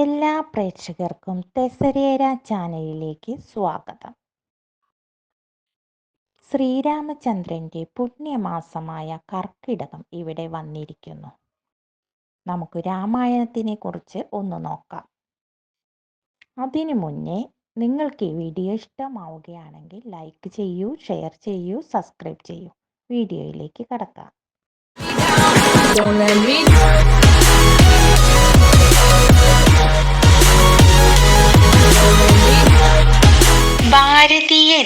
എല്ലാ പ്രേക്ഷകർക്കും തെസരേര ചാനലിലേക്ക് സ്വാഗതം. ശ്രീരാമചന്ദ്രന്റെ പുണ്യമാസമായ കർക്കിടകം ഇവിടെ വന്നിരിക്കുന്നു. നമുക്ക് രാമായണത്തിനെ കുറിച്ച് ഒന്ന് നോക്കാം. അതിനു മുന്നേ നിങ്ങൾക്ക് ഈ വീഡിയോ ഇഷ്ടമാവുകയാണെങ്കിൽ ലൈക്ക് ചെയ്യൂ ഷെയർ ചെയ്യൂ സബ്സ്ക്രൈബ് ചെയ്യൂ. വീഡിയോയിലേക്ക് കടക്കാം.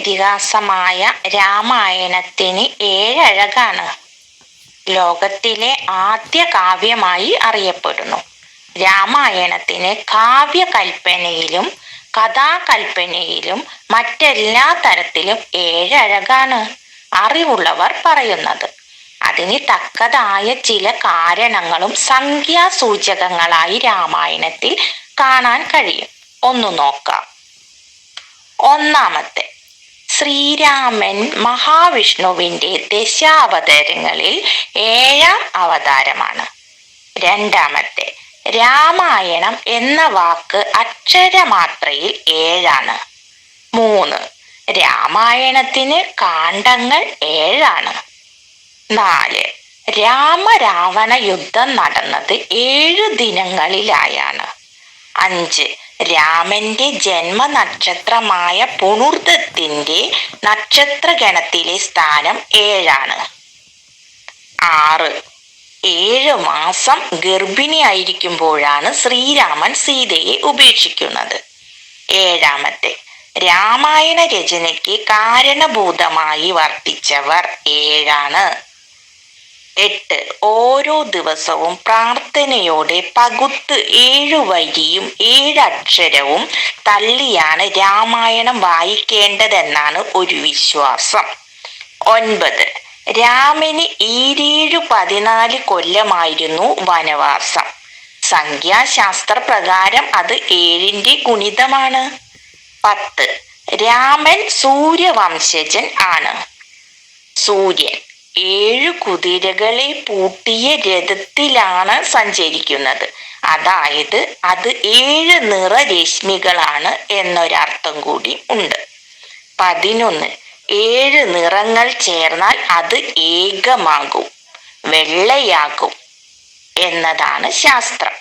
ഇതിഹാസമായ രാമായണത്തിന് ഏഴഴകാണ്. ലോകത്തിലെ ആദ്യ കാവ്യമായി അറിയപ്പെടുന്നു. രാമായണത്തിന് കാവ്യകൽപ്പനയിലും കഥാകൽപ്പനയിലും മറ്റെല്ലാ തരത്തിലും ഏഴഴകാണ് അറിവുള്ളവർ പറയുന്നത്. അതിന് തക്കതായ ചില കാരണങ്ങളും സംഖ്യാസൂചകങ്ങളായി രാമായണത്തിൽ കാണാൻ കഴിയും. ഒന്ന് നോക്കാം. ഒന്നാമത്തെ ശ്രീരാമൻ മഹാവിഷ്ണുവിന്റെ ദശാവതാരങ്ങളിൽ ഏഴാം അവതാരമാണ്. രണ്ടാമത്തെ രാമായണം എന്ന വാക്ക് അക്ഷരമാത്രയിൽ ഏഴാണ്. മൂന്ന് രാമായണത്തിന് കാണ്ഡങ്ങൾ ഏഴാണ്. നാല് രാമരാവണ യുദ്ധം നടന്നത് ഏഴു ദിനങ്ങളിലായാണ്. അഞ്ച് രാമന്റെ ജന്മ ജന്മനക്ഷത്രമായ പുണുർദത്തിന്റെ നക്ഷത്രഗണത്തിലെ സ്ഥാനം ഏഴാണ്. ആറ്. ഏഴ് മാസം ഗർഭിണി ഗർഭിണിയായിരിക്കുമ്പോഴാണ് ശ്രീരാമൻ സീതയെ ഉപേക്ഷിക്കുന്നത്. ഏഴാമത്തെ. രാമായണ രചനയ്ക്ക് കാരണഭൂതമായി വർത്തിച്ചവർ ഏഴാണ്. എട്ട്. ഓരോ ദിവസവും പ്രാർത്ഥനയോടെ പകുത്ത് ഏഴു വരിയും ഏഴക്ഷരവും തള്ളിയാണ് രാമായണം വായിക്കേണ്ടതെന്നാണ് ഒരു വിശ്വാസം. ഒൻപത്. രാമന് ഈരേഴു പതിനാല് കൊല്ലമായിരുന്നു വനവാസം. സംഖ്യാശാസ്ത്ര പ്രകാരം അത് ഏഴിന്റെ ഗുണിതമാണ്. പത്ത്. രാമൻ സൂര്യവംശജൻ ആണ്. സൂര്യൻ ഏഴു കുതിരകളെ പൂട്ടിയ രഥത്തിലാണ് സഞ്ചരിക്കുന്നത്. അതായത് അത് ഏഴ് നിറ രശ്മികളാണ് എന്നൊരർത്ഥം കൂടി ഉണ്ട്. പതിനൊന്ന് ഏഴ് നിറങ്ങൾ ചേർന്നാൽ അത് ഏകമാകും വെള്ളയാകും എന്നതാണ് ശാസ്ത്രം.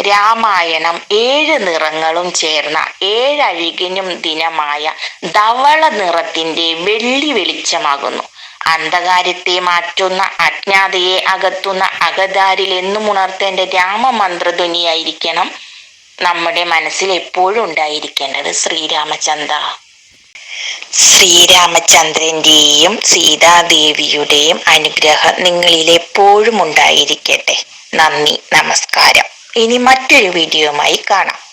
രാമായണം ഏഴ് നിറങ്ങളും ചേർന്ന ഏഴഴികനും ദിനമായ ധവള നിറത്തിന്റെ വെള്ളി വെളിച്ചമാകുന്നു. അന്ധകാരത്തെ മാറ്റുന്ന അജ്ഞാതയെ അകത്തുന്ന അകതാരിൽ എന്നും ഉണർത്തേണ്ട രാമമന്ത്രധ്വനിയായിരിക്കണം നമ്മുടെ മനസ്സിൽ എപ്പോഴും ഉണ്ടായിരിക്കേണ്ടത് ശ്രീരാമചന്ദ്ര. ശ്രീരാമചന്ദ്രന്റെയും സീതാദേവിയുടെയും അനുഗ്രഹം നിങ്ങളിൽ എപ്പോഴും ഉണ്ടായിരിക്കട്ടെ. നന്ദി നമസ്കാരം. ഇനി മറ്റൊരു വീഡിയോയുമായി കാണാം.